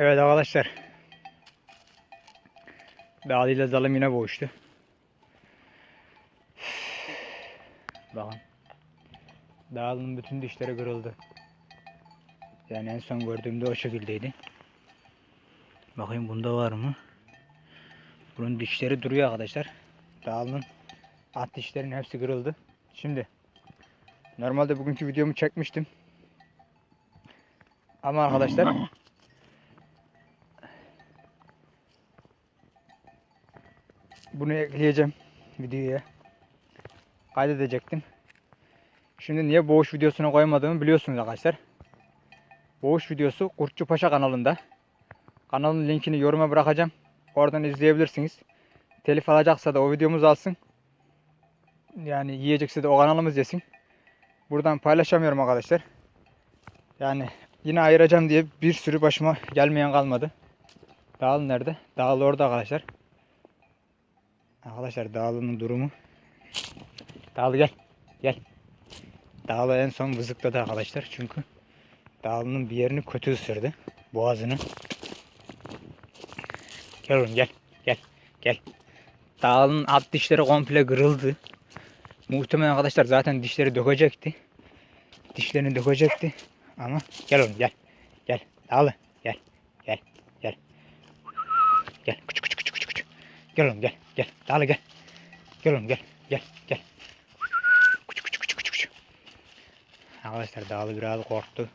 Evet arkadaşlar. Dağlı ile zalım yine boğuştu. Bakın. Dağlı'nın bütün dişleri kırıldı. Yani en son gördüğümde o şekildeydi. Bakayım bunda var mı? Bunun dişleri duruyor arkadaşlar. Dağlı'nın at dişlerinin hepsi kırıldı. Şimdi normalde bugünkü videomu çekmiştim. Ama arkadaşlar bunu ekleyeceğim videoya. Kaydedecektim. Şimdi niye boğuş videosuna koymadığımı biliyorsunuz arkadaşlar. Boğuş videosu Kurtçu Paşa kanalında. Kanalın linkini yoruma bırakacağım. Oradan izleyebilirsiniz. Telif alacaksa da o videomuz alsın. Yani yiyecekse de o kanalımız yesin. Buradan paylaşamıyorum arkadaşlar. Yani yine ayıracağım diye bir sürü başıma gelmeyen kalmadı. Dağıl nerede? Dağıl orada arkadaşlar. Arkadaşlar Dağlı'nın durumu. Dağlı gel. Gel. Dağlı en son vızıkladı arkadaşlar. Çünkü Dağlı'nın bir yerini kötü ısırdı. Boğazını. Gel oğlum gel. Gel. Gel. Dağlı'nın alt dişleri komple kırıldı. Muhtemelen arkadaşlar zaten dişleri dökecekti. Dişlerini dökecekti. Ama gel oğlum gel. Gel. Dağlı. Gel. Gel. Gel. Gel. Küçük küçük küçük küçük. Gel oğlum gel. Gel. Dağlı gel. Gel oğlum gel. Gel. Gel. Küçük küçük küçük. küçük. Arkadaşlar Dağlı biraz korktu.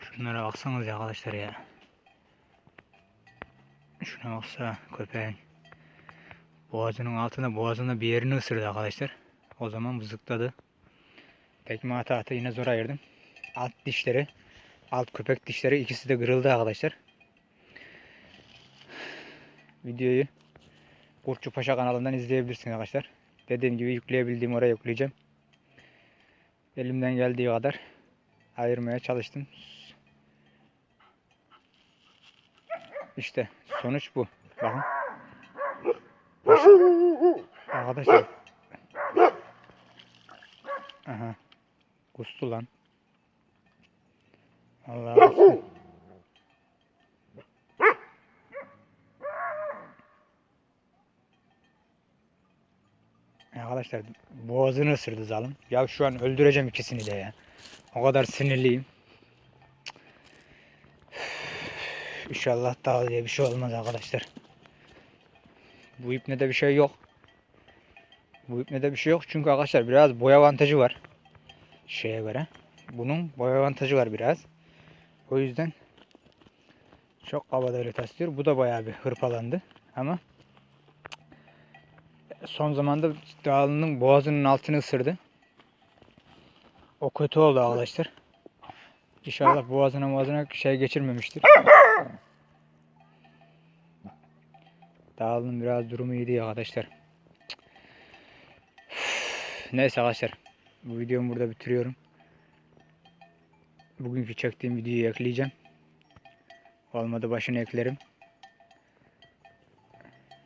Şunlara baksanız ya arkadaşlar ya. Şuna baksa köpeğin. Boğazının altında boğazında bir yerini ısırdı arkadaşlar. O zaman vızıkladı. Tekme ata ata yine zor ayırdım. Alt dişleri, alt köpek dişleri ikisi de kırıldı arkadaşlar. Videoyu Kurtçu Paşa kanalından izleyebilirsiniz arkadaşlar. Dediğim gibi yükleyebildiğim oraya yükleyeceğim. Elimden geldiği kadar ayırmaya çalıştım. İşte sonuç bu. Bakın. Arkadaşlar. Aha. Kustu lan. Allah olsun. Arkadaşlar boğazını ısırdı zalim. Ya şu an öldüreceğim ikisini de ya. O kadar sinirliyim. İnşallah daha diye bir şey olmaz arkadaşlar. Bu ipnede bir şey yok. Bu ipnede bir şey yok çünkü arkadaşlar biraz boy avantajı var. Şeye göre. Bunun boy avantajı var biraz. O yüzden çok kabadayı taslıyor. Bu da bayağı bir hırpalandı. Ama son zamanda dağlının boğazının altını ısırdı. O kötü oldu arkadaşlar. İnşallah boğazına boğazına şey geçirmemiştir. Dağılın biraz durumu iyi değil arkadaşlar. Neyse arkadaşlar. Bu videomu burada bitiriyorum. Bugünkü çektiğim videoyu ekleyeceğim. Olmadı başını eklerim.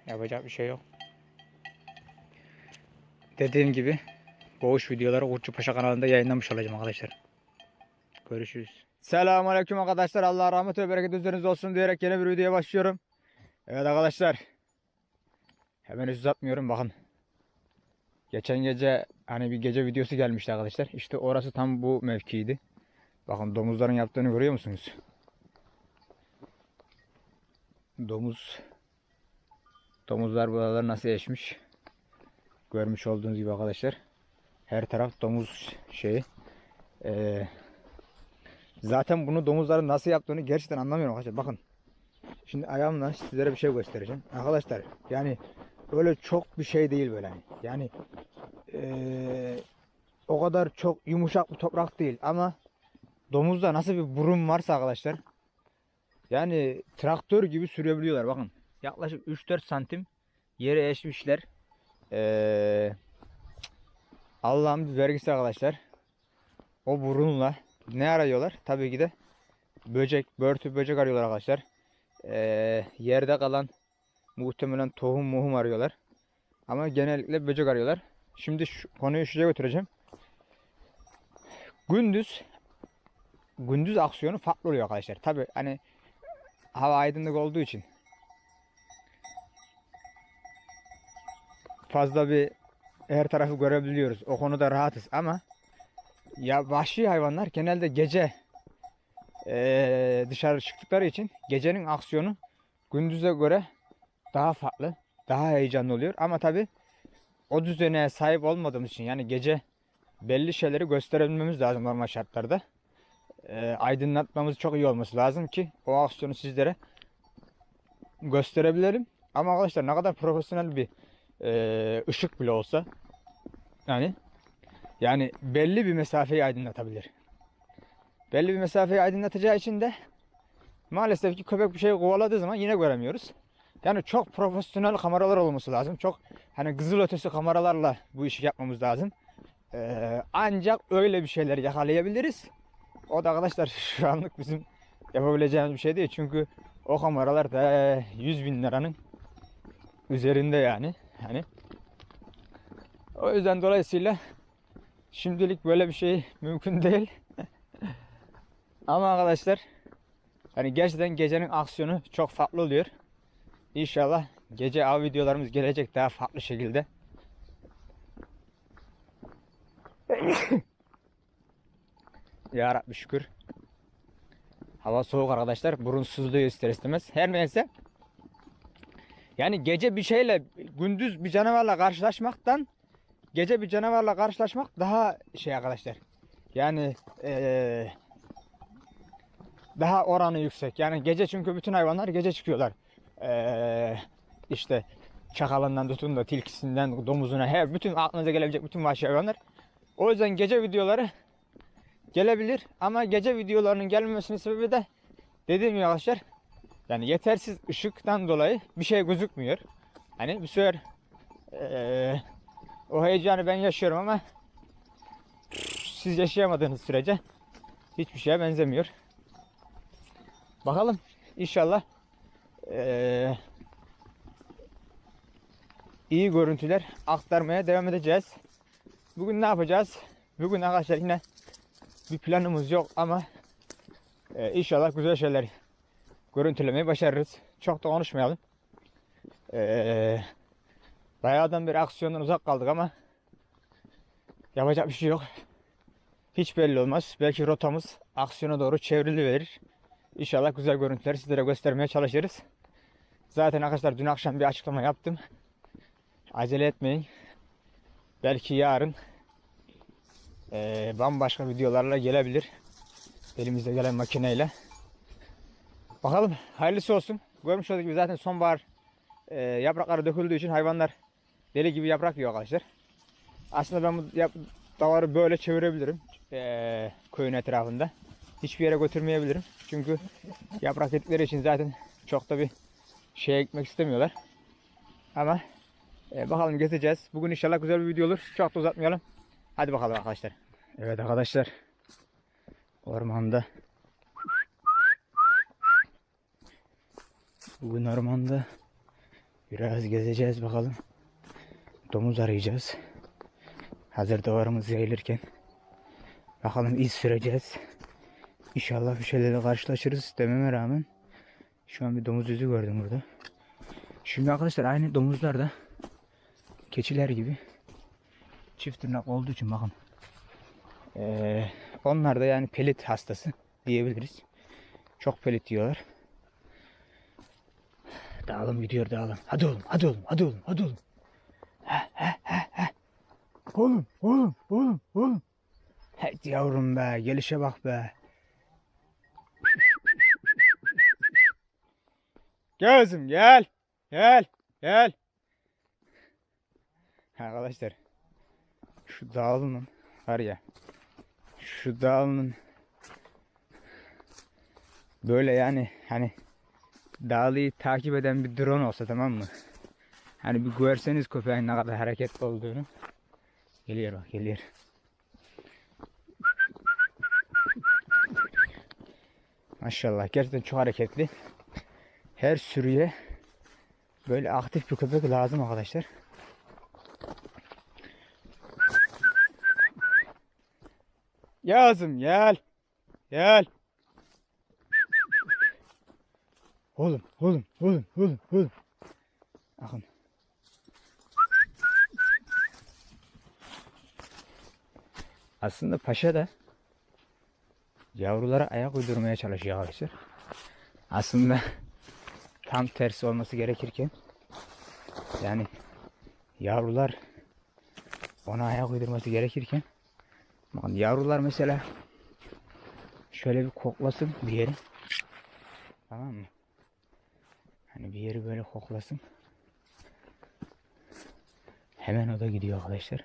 Yapacak bir şey yok. Dediğim gibi boğuş videoları Kurtçu Paşa kanalında yayınlamış olacağım arkadaşlar. Görüşürüz. Selamun Aleyküm arkadaşlar. Allah rahmet ve bereket üzerinize olsun diyerek yeni bir videoya başlıyorum. Evet arkadaşlar. Hemen uzatmıyorum bakın. Geçen gece hani bir gece videosu gelmişti arkadaşlar. İşte orası tam bu mevkiydi. Bakın domuzların yaptığını görüyor musunuz? Domuz domuzlar buraları nasıl eşmiş? Görmüş olduğunuz gibi arkadaşlar. Her taraf domuz şeyi. Ee, zaten bunu domuzların nasıl yaptığını gerçekten anlamıyorum arkadaşlar. Bakın. Şimdi ayağımla sizlere bir şey göstereceğim. Arkadaşlar yani öyle çok bir şey değil böyle hani. Yani eee, o kadar çok yumuşak bir toprak değil ama domuzda nasıl bir burun varsa arkadaşlar yani traktör gibi sürebiliyorlar bakın. Yaklaşık 3-4 santim yere eşmişler. Eee Allah'ın bir vergisi arkadaşlar. O burunla ne arıyorlar? Tabii ki de böcek, börtü böcek arıyorlar arkadaşlar. Eee, yerde kalan muhtemelen tohum muhum arıyorlar. Ama genellikle böcek arıyorlar. Şimdi şu konuyu şuraya götüreceğim. Gündüz gündüz aksiyonu farklı oluyor arkadaşlar. Tabi hani hava aydınlık olduğu için fazla bir her tarafı görebiliyoruz. O konuda rahatız ama ya vahşi hayvanlar genelde gece eee, dışarı çıktıkları için gecenin aksiyonu gündüze göre daha farklı, daha heyecanlı oluyor. Ama tabi o düzene sahip olmadığımız için yani gece belli şeyleri gösterebilmemiz lazım normal şartlarda. Eee, aydınlatmamız çok iyi olması lazım ki o aksiyonu sizlere gösterebilelim. Ama arkadaşlar ne kadar profesyonel bir eee, ışık bile olsa yani yani belli bir mesafeyi aydınlatabilir. Belli bir mesafeyi aydınlatacağı için de maalesef ki köpek bir şey kovaladığı zaman yine göremiyoruz. Yani çok profesyonel kameralar olması lazım. Çok hani kızıl ötesi kameralarla bu işi yapmamız lazım. Ee, ancak öyle bir şeyler yakalayabiliriz. O da arkadaşlar şu anlık bizim yapabileceğimiz bir şey değil. Çünkü o kameralar da 100 bin liranın üzerinde yani. Hani o yüzden dolayısıyla şimdilik böyle bir şey mümkün değil. Ama arkadaşlar hani gerçekten gecenin aksiyonu çok farklı oluyor. İnşallah gece av videolarımız gelecek daha farklı şekilde. ya Rabbi şükür. Hava soğuk arkadaşlar. Burun sızlıyor ister istemez. Her neyse. Yani gece bir şeyle gündüz bir canavarla karşılaşmaktan gece bir canavarla karşılaşmak daha şey arkadaşlar. Yani eee, daha oranı yüksek. Yani gece çünkü bütün hayvanlar gece çıkıyorlar. Eee işte çakalından tutun da tilkisinden domuzuna her bütün aklınıza gelebilecek bütün vahşi hayvanlar. O yüzden gece videoları gelebilir ama gece videolarının gelmemesinin sebebi de dediğim gibi arkadaşlar yani yetersiz ışıktan dolayı bir şey gözükmüyor. Hani bir sefer eee, o heyecanı ben yaşıyorum ama siz yaşayamadığınız sürece hiçbir şeye benzemiyor. Bakalım inşallah eee, iyi görüntüler aktarmaya devam edeceğiz. Bugün ne yapacağız? Bugün arkadaşlar yine bir planımız yok ama eee, inşallah güzel şeyler görüntülemeyi başarırız. Çok da konuşmayalım. Eee bayağıdan bir aksiyondan uzak kaldık ama yapacak bir şey yok. Hiç belli olmaz. Belki rotamız aksiyona doğru çevrili verir. İnşallah güzel görüntüleri sizlere göstermeye çalışırız. Zaten arkadaşlar dün akşam bir açıklama yaptım. Acele etmeyin. Belki yarın eee, bambaşka videolarla gelebilir. Elimizde gelen makineyle. Bakalım hayırlısı olsun. Görmüş olduğunuz gibi zaten sonbahar eee, yaprakları döküldüğü için hayvanlar deli gibi yaprak yiyor arkadaşlar. Aslında ben bu yap, davarı böyle çevirebilirim eee köyün etrafında. Hiçbir yere götürmeyebilirim. Çünkü yaprak yedikleri için zaten çok da bir şeye gitmek istemiyorlar. Ama eee, bakalım gezeceğiz. Bugün inşallah güzel bir video olur. Çok da uzatmayalım. Hadi bakalım arkadaşlar. Evet arkadaşlar. Ormanda. Bugün ormanda biraz gezeceğiz bakalım. Domuz arayacağız. Hazır davarımız yayılırken. Bakalım iz süreceğiz. İnşallah bir şeylerle karşılaşırız dememe rağmen. Şu an bir domuz yüzü gördüm burada. Şimdi arkadaşlar aynı domuzlar da keçiler gibi çift tırnak olduğu için bakın. Ee, onlar da yani pelit hastası diyebiliriz. Çok pelit yiyorlar. Dağılım gidiyor dağılım. Hadi oğlum hadi oğlum hadi oğlum hadi oğlum. Oğlum, oğlum, oğlum, oğlum. Hadi yavrum be, gelişe bak be. Gel kızım, gel. Gel, gel. Arkadaşlar, şu dağılının var ya, şu dağılının böyle yani hani dağlıyı takip eden bir drone olsa tamam mı? Hani bir görseniz köpeğin ne kadar hareketli olduğunu. Geliyor bak geliyor. Maşallah gerçekten çok hareketli. Her sürüye böyle aktif bir köpek lazım arkadaşlar. Yazım gel. Gel. Oğlum, oğlum, oğlum, oğlum, oğlum. Bakın. Aslında paşa da yavrulara ayak uydurmaya çalışıyor arkadaşlar. Aslında tam tersi olması gerekirken yani yavrular ona ayak uydurması gerekirken bakın yavrular mesela şöyle bir koklasın bir yeri tamam mı? Hani bir yeri böyle koklasın hemen o da gidiyor arkadaşlar.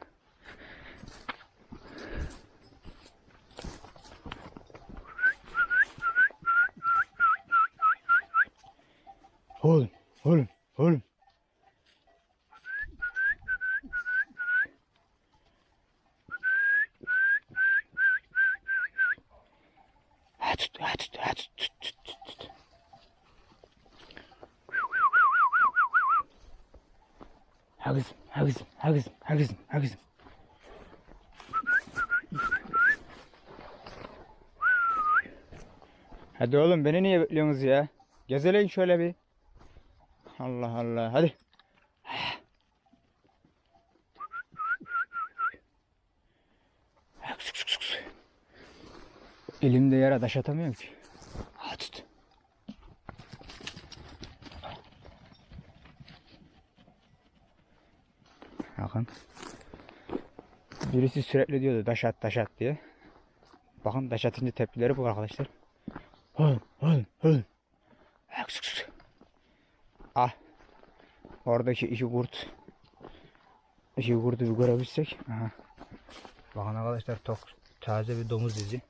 Oğlum, oğlum, oğlum. Ha tut, ha tut, ha tut. Ha kızım, ha kızım, ha kızım, ha kızım, ha kızım. Hadi oğlum beni niye bekliyorsunuz ya? Gezeleyin şöyle bir. Allah Allah. Hadi. Elimde yara taş atamıyorum ki. Ha tut. Bakın. Birisi sürekli diyordu taş at taş at diye. Bakın taş atınca tepkileri bu arkadaşlar. Oğlum oğlum oğlum. Ah. Oradaki iki kurt. İki kurdu bir görebilsek. Aha. Bakın arkadaşlar tok, taze bir domuz izi.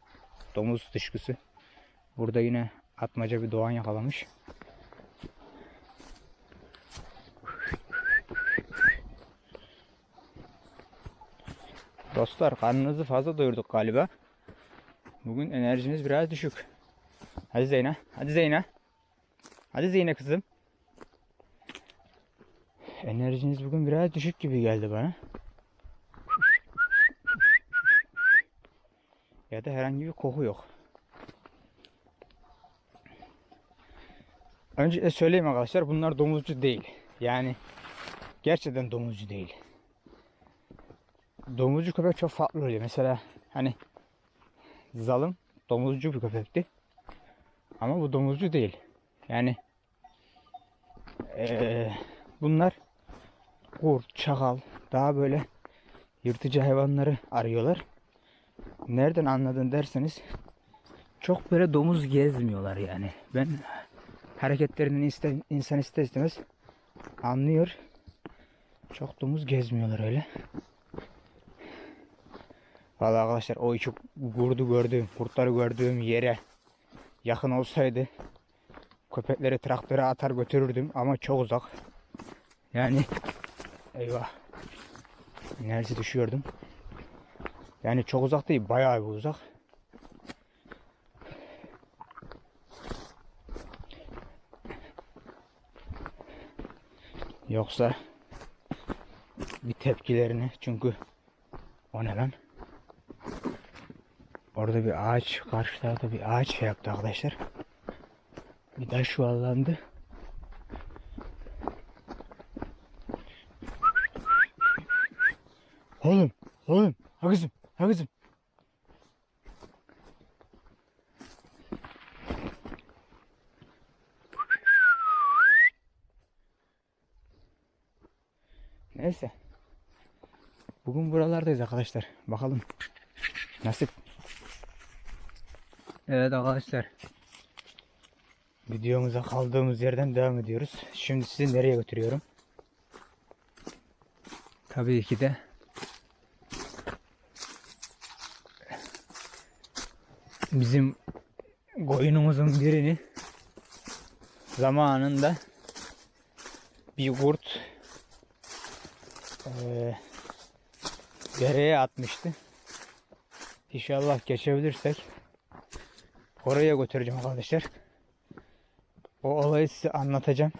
Domuz dışkısı. Burada yine atmaca bir doğan yakalamış. Dostlar karnınızı fazla doyurduk galiba. Bugün enerjiniz biraz düşük. Hadi Zeyna. Hadi Zeyna. Hadi Zeyna kızım. Enerjiniz bugün biraz düşük gibi geldi bana. Ya da herhangi bir koku yok. Önce söyleyeyim arkadaşlar bunlar domuzcu değil. Yani gerçekten domuzcu değil. Domuzcu köpek çok farklı oluyor. Mesela hani zalım domuzcu bir köpekti. Ama bu domuzcu değil. Yani eee, bunlar kurt, çakal daha böyle yırtıcı hayvanları arıyorlar. Nereden anladın derseniz çok böyle domuz gezmiyorlar yani. Ben hareketlerinden iste, insan ister istemez anlıyor. Çok domuz gezmiyorlar öyle. Vallahi arkadaşlar o iki kurdu gördüğüm, kurtları gördüğüm yere yakın olsaydı köpekleri traktöre atar götürürdüm ama çok uzak. Yani eyvah. Enerji düşüyordum. Yani çok uzak değil, bayağı bir uzak. Yoksa bir tepkilerini çünkü o ne lan? Orada bir ağaç, karşı tarafta bir ağaç şey yaptı arkadaşlar. Bir taş yuvarlandı. Oğlum, oğlum, ha kızım, ha kızım. Neyse. Bugün buralardayız arkadaşlar. Bakalım. Nasip. Arkadaşlar. Videomuza kaldığımız yerden devam ediyoruz. Şimdi sizi nereye götürüyorum? Tabii ki de bizim koyunumuzun birini zamanında bir kurt dereye atmıştı. İnşallah geçebilirsek oraya götüreceğim arkadaşlar. O olayı size anlatacağım.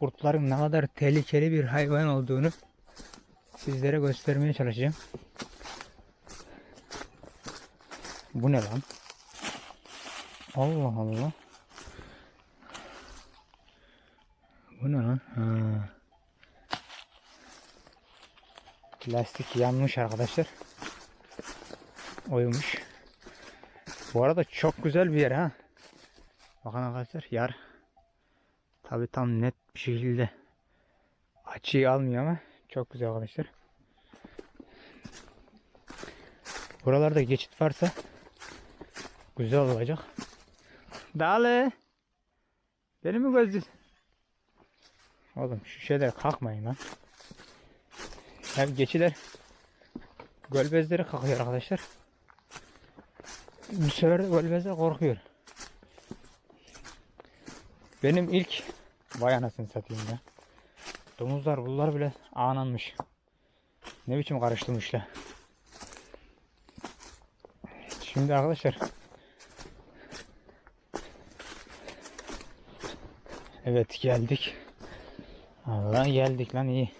Kurtların ne kadar tehlikeli bir hayvan olduğunu sizlere göstermeye çalışacağım. Bu ne lan? Allah Allah. Bu ne lan? Ha. Lastik yanmış arkadaşlar. Oymuş. Bu arada çok güzel bir yer ha. Bakın arkadaşlar yer. Tabi tam net bir şekilde açıyı almıyor ama çok güzel arkadaşlar. Buralarda geçit varsa güzel olacak. Dale. Beni mi gözlüyorsun? Oğlum şu şeyler kalkmayın lan. Hem geçiler göl bezleri kalkıyor arkadaşlar. Bu sefer bezleri korkuyor. Benim ilk vay anasını satayım ya. Domuzlar bunlar bile ananmış. Ne biçim karıştırmışlar. Şimdi arkadaşlar Evet geldik. Allah geldik lan iyi.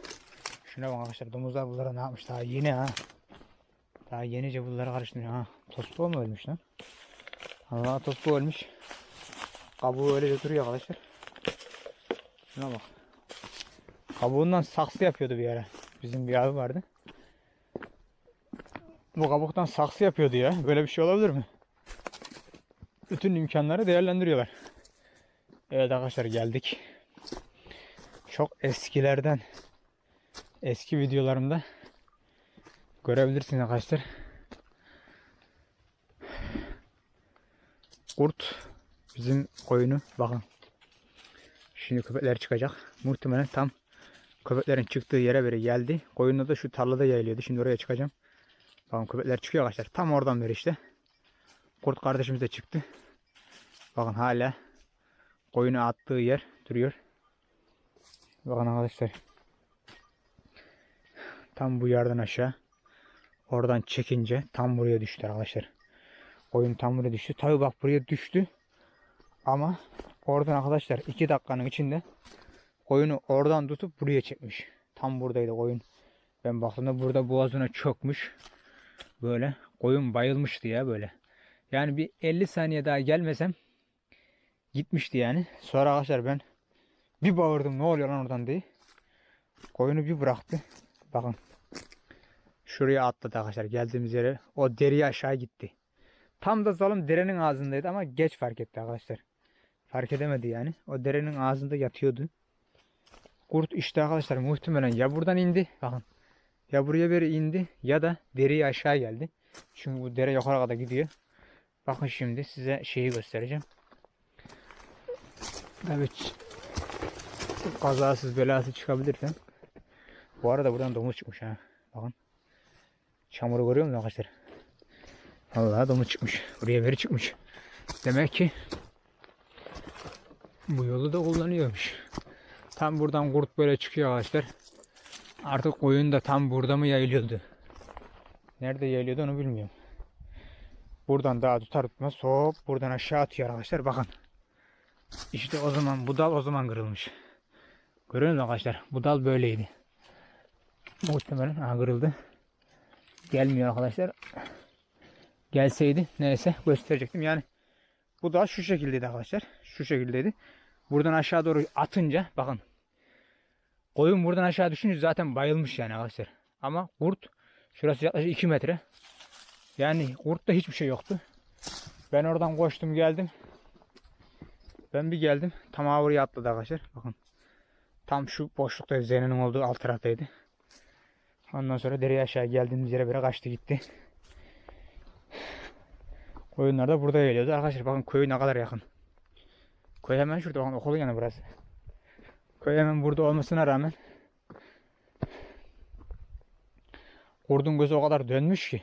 Şuna bak arkadaşlar domuzlar bunlara ne yapmış daha yeni ha. Daha yenice bunları karıştırıyor ha. Tospo mu ölmüş lan? Allah tospo ölmüş. Kabuğu öyle götürüyor arkadaşlar. Şuna bak. Kabuğundan saksı yapıyordu bir ara. Bizim bir abi vardı. Bu kabuktan saksı yapıyordu ya. Böyle bir şey olabilir mi? Bütün imkanları değerlendiriyorlar. Evet arkadaşlar geldik. Çok eskilerden eski videolarımda görebilirsiniz arkadaşlar. Kurt bizim koyunu bakın. Şimdi köpekler çıkacak. Muhtemelen tam köpeklerin çıktığı yere beri geldi. Koyunla da şu tarlada yayılıyordu. Şimdi oraya çıkacağım. Bakın köpekler çıkıyor arkadaşlar. Tam oradan beri işte. Kurt kardeşimiz de çıktı. Bakın hala koyunu attığı yer duruyor. Bakın arkadaşlar. Tam bu yerden aşağı. Oradan çekince tam buraya düştü arkadaşlar. Koyun tam buraya düştü. Tabi bak buraya düştü. Ama oradan arkadaşlar 2 dakikanın içinde koyunu oradan tutup buraya çekmiş. Tam buradaydı koyun. Ben baktığımda burada boğazına çökmüş. Böyle koyun bayılmıştı ya böyle. Yani bir 50 saniye daha gelmesem gitmişti yani. Sonra arkadaşlar ben bir bağırdım ne oluyor lan oradan diye. Koyunu bir bıraktı. Bakın. Şuraya atladı arkadaşlar geldiğimiz yere. O deriye aşağı gitti. Tam da zalim derenin ağzındaydı ama geç fark etti arkadaşlar. Fark edemedi yani. O derenin ağzında yatıyordu. Kurt işte arkadaşlar muhtemelen ya buradan indi. Bakın. Ya buraya beri indi ya da deriye aşağı geldi. Çünkü bu dere yukarı kadar gidiyor. Bakın şimdi size şeyi göstereceğim. Evet. Kazasız belasız çıkabilirsem. Bu arada buradan domuz çıkmış ha. Bakın. Çamuru görüyor musunuz arkadaşlar? Vallahi domuz çıkmış. Buraya beri çıkmış. Demek ki bu yolu da kullanıyormuş. Tam buradan kurt böyle çıkıyor arkadaşlar. Artık koyun da tam burada mı yayılıyordu? Nerede yayılıyordu onu bilmiyorum. Buradan daha tutar tutmaz hop buradan aşağı atıyor arkadaşlar bakın. İşte o zaman bu dal o zaman kırılmış. Görüyor musunuz arkadaşlar? Bu dal böyleydi. Muhtemelen ha, kırıldı. Gelmiyor arkadaşlar. Gelseydi neyse gösterecektim. Yani bu dal şu şekildeydi arkadaşlar. Şu şekildeydi. Buradan aşağı doğru atınca bakın. Koyun buradan aşağı düşünce zaten bayılmış yani arkadaşlar. Ama kurt şurası yaklaşık 2 metre. Yani kurtta hiçbir şey yoktu. Ben oradan koştum geldim. Ben bir geldim. Tam oraya atladı arkadaşlar. Bakın. Tam şu boşlukta Zeynep'in olduğu alt taraftaydı. Ondan sonra dereye aşağı geldiğimiz yere böyle kaçtı gitti. Koyunlar da burada geliyordu. Arkadaşlar bakın köy ne kadar yakın. Köy hemen şurada bakın okulun yanı burası. Köy hemen burada olmasına rağmen Kurdun gözü o kadar dönmüş ki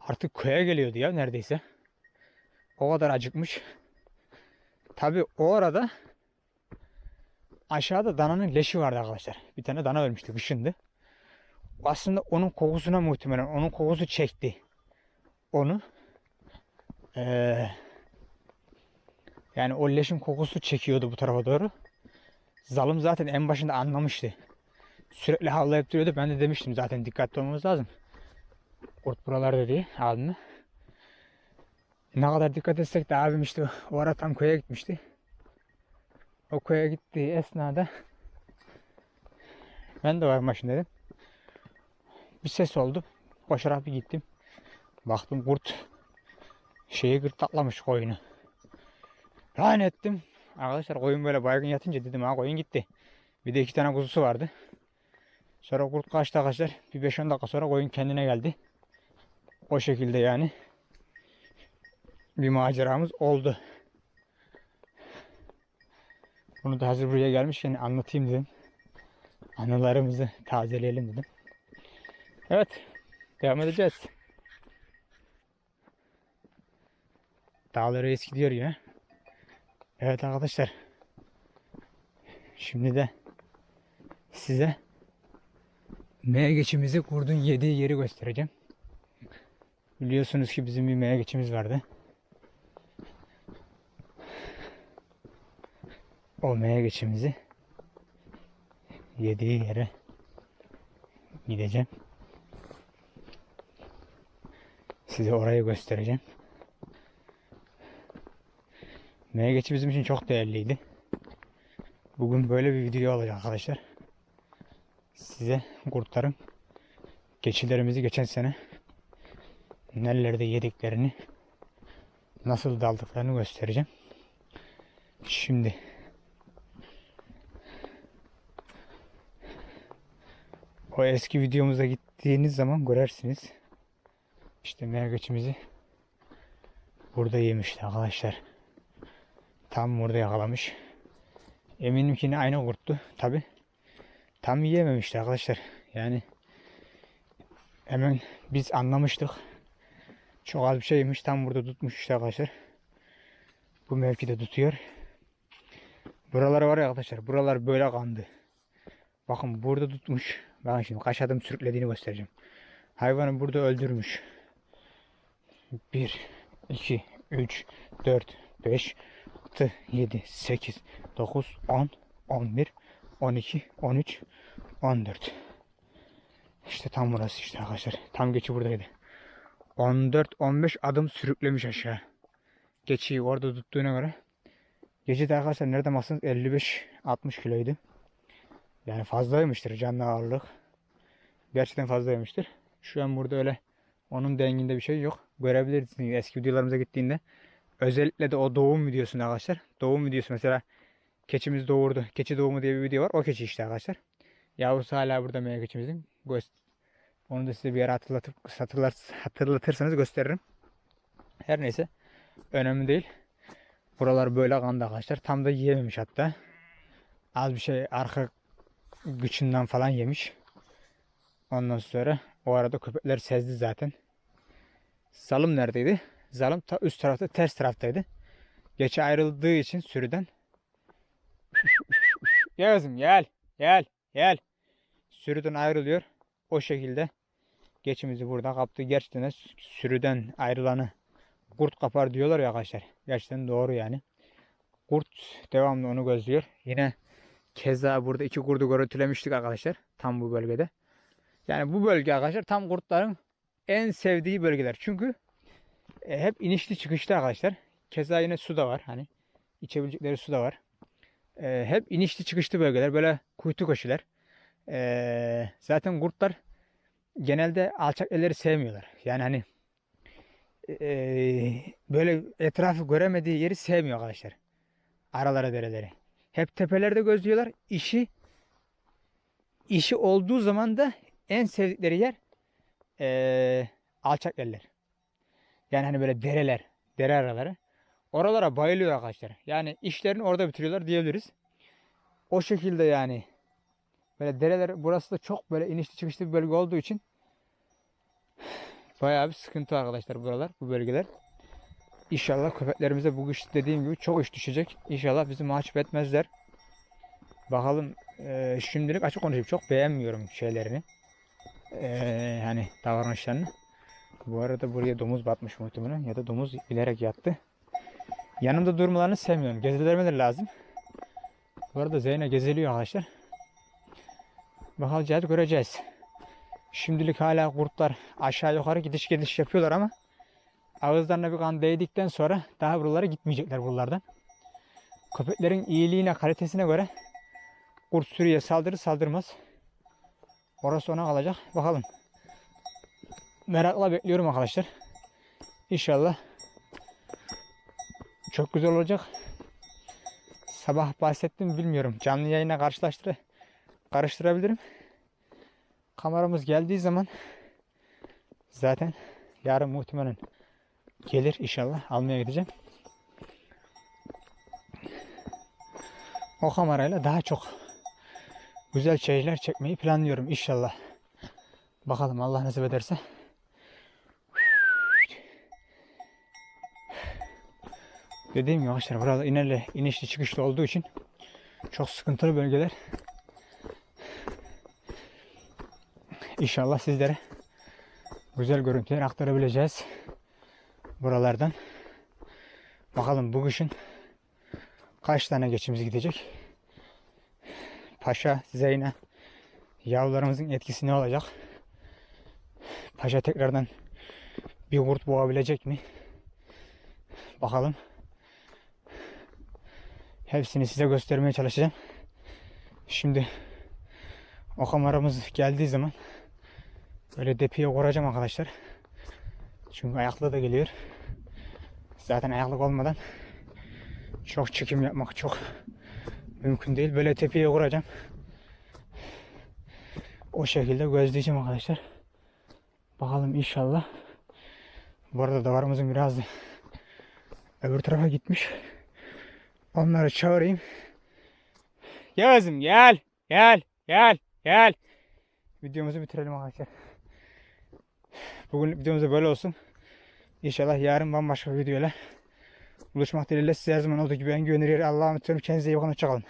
artık köye geliyordu ya neredeyse. O kadar acıkmış. Tabi o arada aşağıda dananın leşi vardı arkadaşlar. Bir tane dana ölmüştü kışındı. Aslında onun kokusuna muhtemelen onun kokusu çekti. Onu. Ee, yani o leşin kokusu çekiyordu bu tarafa doğru. Zalım zaten en başında anlamıştı. Sürekli havlayıp duruyordu. Ben de demiştim zaten dikkatli olmamız lazım. Kurt buralarda diye abime. Ne kadar dikkat etsek de abim işte o ara tam köye gitmişti. O köye gittiği esnada ben de varım başındaydım. Bir ses oldu. Koşarak bir gittim. Baktım kurt şeyi gırtlaklamış koyunu. Lan ettim. Arkadaşlar koyun böyle baygın yatınca dedim ha koyun gitti. Bir de iki tane kuzusu vardı. Sonra kurt kaçtı arkadaşlar. Bir 5-10 dakika sonra koyun kendine geldi. O şekilde yani bir maceramız oldu. Bunu da hazır buraya gelmişken anlatayım dedim. Anılarımızı tazeleyelim dedim. Evet. Devam edeceğiz. Dağları eski gidiyor yine. Evet arkadaşlar. Şimdi de size M geçimizi kurdun yediği yeri göstereceğim. Biliyorsunuz ki bizim bir M geçimiz vardı. O M geçimizi yediği yere gideceğim. Size orayı göstereceğim. M geçi bizim için çok değerliydi. Bugün böyle bir video olacak arkadaşlar. Size kurtların geçilerimizi geçen sene nerelerde yediklerini nasıl daldıklarını göstereceğim. Şimdi o eski videomuza gittiğiniz zaman görersiniz. İşte mergeçimizi burada yemişti arkadaşlar. Tam burada yakalamış. Eminim ki yine aynı kurttu. Tabi tam yiyememişti arkadaşlar. Yani hemen biz anlamıştık. Çok az bir şeymiş. Tam burada tutmuş işte arkadaşlar. Bu mevkide tutuyor. Buraları var ya arkadaşlar. Buralar böyle kandı. Bakın burada tutmuş. Bakın şimdi kaç adım sürüklediğini göstereceğim. Hayvanı burada öldürmüş. 1, 2, 3, 4, 5, 6, 7, 8, 9, 10, 11, 12, 13, 14. İşte tam burası işte arkadaşlar. Tam geçi buradaydı. 14-15 adım sürüklemiş aşağı. Geçiyi orada tuttuğuna göre. Geçi de arkadaşlar nerede baksanız 55-60 kiloydu. Yani fazlaymıştır canlı ağırlık. Gerçekten fazlaymıştır. Şu an burada öyle onun denginde bir şey yok. Görebilirsiniz eski videolarımıza gittiğinde. Özellikle de o doğum videosunda arkadaşlar. Doğum videosu mesela keçimiz doğurdu. Keçi doğumu diye bir video var. O keçi işte arkadaşlar. Yavrusu hala burada meyve keçimizin. Onu da size bir yere hatırlatıp hatırlar, hatırlatırsanız gösteririm. Her neyse. Önemli değil. Buralar böyle kandı arkadaşlar. Tam da yiyememiş hatta. Az bir şey arka güçünden falan yemiş. Ondan sonra o arada köpekler sezdi zaten. Zalım neredeydi? Zalım ta üst tarafta ters taraftaydı. Geçe ayrıldığı için sürüden. Gel kızım gel. Gel. Gel. Sürüden ayrılıyor. O şekilde geçimizi burada kaptı. Gerçekten de sürüden ayrılanı kurt kapar diyorlar ya arkadaşlar. Gerçekten doğru yani. Kurt devamlı onu gözlüyor. Yine keza burada iki kurdu görüntülemiştik arkadaşlar. Tam bu bölgede. Yani bu bölge arkadaşlar tam kurtların en sevdiği bölgeler. Çünkü e, hep inişli çıkışlı arkadaşlar. Keza yine su da var. Hani içebilecekleri su da var. E, hep inişli çıkışlı bölgeler. Böyle kuytu köşeler. E, zaten kurtlar genelde alçak yerleri sevmiyorlar. Yani hani böyle etrafı göremediği yeri sevmiyor arkadaşlar. Aralara dereleri. Hep tepelerde gözlüyorlar. İşi işi olduğu zaman da en sevdikleri yer eee, alçak yerler. Yani hani böyle dereler, dere araları. Oralara bayılıyor arkadaşlar. Yani işlerini orada bitiriyorlar diyebiliriz. O şekilde yani. Böyle dereler burası da çok böyle inişli çıkışlı bir bölge olduğu için bayağı bir sıkıntı arkadaşlar buralar, bu bölgeler. İnşallah köpeklerimize bu iş dediğim gibi çok iş düşecek. İnşallah bizi mahcup etmezler. Bakalım eee, şimdilik açık konuşayım çok beğenmiyorum şeylerini. Eee hani davranışlarını. Bu arada buraya domuz batmış muhtemelen ya da domuz bilerek yattı. Yanımda durmalarını sevmiyorum. Gezilemeleri lazım. Bu arada Zeynep geziliyor arkadaşlar. Bakacağız göreceğiz. Şimdilik hala kurtlar aşağı yukarı gidiş gidiş yapıyorlar ama ağızlarına bir kan değdikten sonra daha buralara gitmeyecekler buralardan. Köpeklerin iyiliğine, kalitesine göre kurt sürüye saldırır saldırmaz. Orası ona kalacak. Bakalım. Merakla bekliyorum arkadaşlar. İnşallah çok güzel olacak. Sabah bahsettim bilmiyorum. Canlı yayına karşılaştır karıştırabilirim. Kameramız geldiği zaman zaten yarın muhtemelen gelir inşallah almaya gideceğim. O kamerayla daha çok güzel şeyler çekmeyi planlıyorum inşallah. Bakalım Allah nasip ederse. Dediğim gibi arkadaşlar burada inerle inişli çıkışlı olduğu için çok sıkıntılı bölgeler. İnşallah sizlere güzel görüntüler aktarabileceğiz buralardan. Bakalım bu kışın kaç tane geçimiz gidecek. Paşa, Zeyne yavrularımızın etkisi ne olacak? Paşa tekrardan bir kurt boğabilecek mi? Bakalım. Hepsini size göstermeye çalışacağım. Şimdi o kameramız geldiği zaman böyle depiye vuracağım arkadaşlar. Çünkü ayaklı da geliyor. Zaten ayaklık olmadan çok çekim yapmak çok mümkün değil. Böyle tepeye vuracağım. O şekilde gözleyeceğim arkadaşlar. Bakalım inşallah. Bu arada davarımızın biraz öbür tarafa gitmiş. Onları çağırayım. Yağız'ım gel. Gel. Gel. Gel. Videomuzu bitirelim arkadaşlar. Bugün videomuz böyle olsun. İnşallah yarın bambaşka bir videoyla buluşmak dileğiyle size her zaman olduğu gibi en güvenilir Allah'a emanet olun. Kendinize iyi bakın. Hoşçakalın.